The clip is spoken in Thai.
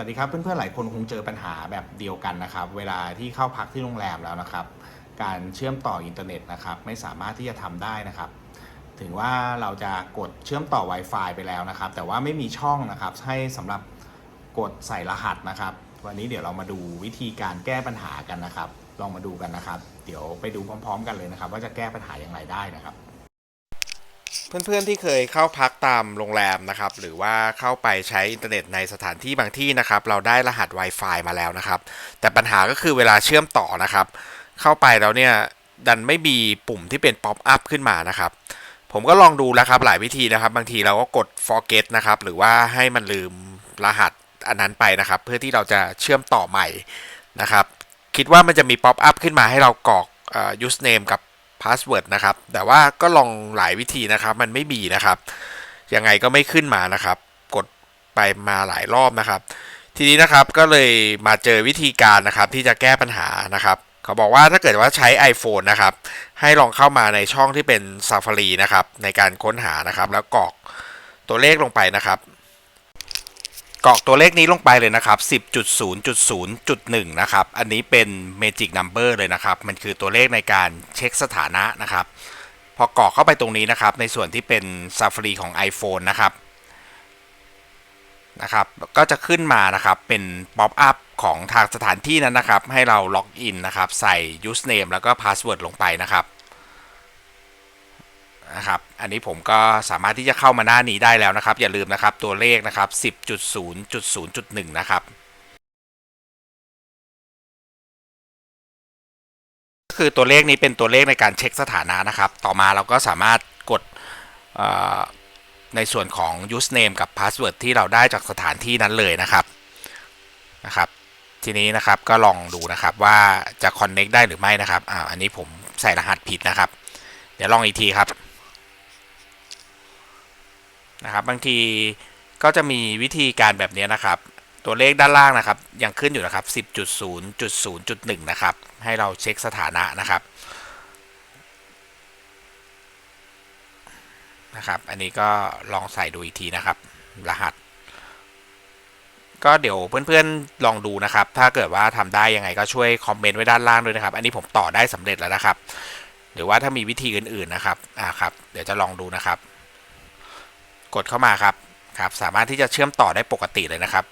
วัสดีครับเพื่อนๆหลายคนคงเจอปัญหาแบบเดียวกันนะครับ เวลาที่เข้าพักที่โรงแรมแล้วนะครับ การเชื่อมต่ออินเทอร์เน็ตนะครับไม่สามารถที่จะทำได้นะครับ ถึงว่าเราจะกดเชื่อมต่อ Wi-Fi ไปแล้วนะครับ แต่ว่าไม่มีช่องนะครับให้สำหรับกดใส่รหัสนะครับ วันนี้เดี๋ยวเรามาดูวิธีการแก้ปัญหากันนะครับ ลองมาดูกันนะครับ เดี๋ยวไปดูพร้อม ๆ กันเลยนะครับ ว่าจะแก้ปัญหาอย่างไรได้นะครับ เพื่อนๆที่เคยเข้าพักตามโรงแรมนะครับ หรือว่าเข้าไปใช้อินเทอร์เน็ตในสถานที่บางที่นะครับ เราได้รหัส Wi-Fi มาแล้วนะครับ แต่ปัญหาก็คือเวลาเชื่อมต่อนะครับ เข้าไปแล้วเนี่ยดันไม่มีปุ่มที่เป็นป๊อปอัพขึ้นมานะครับ ผมก็ลองดูแล้วครับหลายวิธีนะครับ บางทีเราก็กด forget นะครับ หรือว่าให้มันลืมรหัสอันนั้นไปนะครับ เพื่อที่เราจะเชื่อมต่อใหม่นะครับ คิดว่ามันจะมีป๊อปอัพขึ้นมาให้เรากรอก เอ่อ username กับ password นะครับ แต่ว่าก็ลองหลายวิธีนะครับ มันไม่มีนะครับ ยังไงก็ไม่ขึ้นมานะครับ กดไปมาหลายรอบนะครับ ทีนี้นะครับก็เลยมาเจอวิธีการนะครับที่จะแก้ปัญหานะครับเขาบอกว่าถ้าเกิดว่าใช้ iPhone นะครับ ให้ลองเข้ามาในช่องที่เป็น Safari นะครับ ในการค้นหานะครับ แล้วกรอกตัวเลขลงไปนะครับ กรอกตัวเลขนี้ลงไปเลยนะครับ10.0.0.1 นะครับ อันนี้เป็น Magic Number เลยนะครับ มันคือตัวเลขในการเช็คสถานะนะครับ พอกรอกเข้าไปตรงนี้นะครับ ในส่วนที่เป็น Safari ของ iPhone นะครับนะครับ ก็จะขึ้นมานะครับเป็นป๊อปอัพของทางสถานที่นั้นนะครับ ให้เราล็อกอินนะครับ ใส่ username แล้วก็ password ลงไปนะครับ นะครับ อันนี้ผมก็สามารถที่จะเข้ามาหน้านี้ได้แล้วนะครับ อย่าลืมนะครับตัวเลขนะครับ 10.0.0.1 นะครับก็คือตัวเลขนี้เป็นตัวเลขในการเช็คสถานะนะครับ ต่อมาเราก็สามารถกดในส่วนของ username กับ password ที่เราได้จากสถานที่นั้นเลยนะครับนะครับ ทีนี้นะครับก็ลองดูนะครับว่าจะ connect ได้หรือไม่นะครับอ่าอันนี้ผมใส่รหัสผิดนะครับ เดี๋ยวลองอีกทีครับ นะครับ บางทีก็จะมีวิธีการแบบนี้นะครับ ตัวเลขด้านล่างนะครับ ยังขึ้นอยู่นะครับ 10.0.0.1 นะครับ ให้เราเช็คสถานะนะครับนะครับ อันนี้ก็ลองใส่ดูอีกทีนะครับ รหัส ก็เดี๋ยวเพื่อนๆลองดูนะครับ ถ้าเกิดว่าทำได้ยังไงก็ช่วยคอมเมนต์ไว้ด้านล่างด้วยนะครับ อันนี้ผมต่อได้สำเร็จแล้วนะครับ หรือว่าถ้ามีวิธีอื่นๆนะครับ อ่าครับ เดี๋ยวจะลองดูนะครับ กดเข้ามาครับครับ สามารถที่จะเชื่อมต่อได้ปกติเลยนะครับ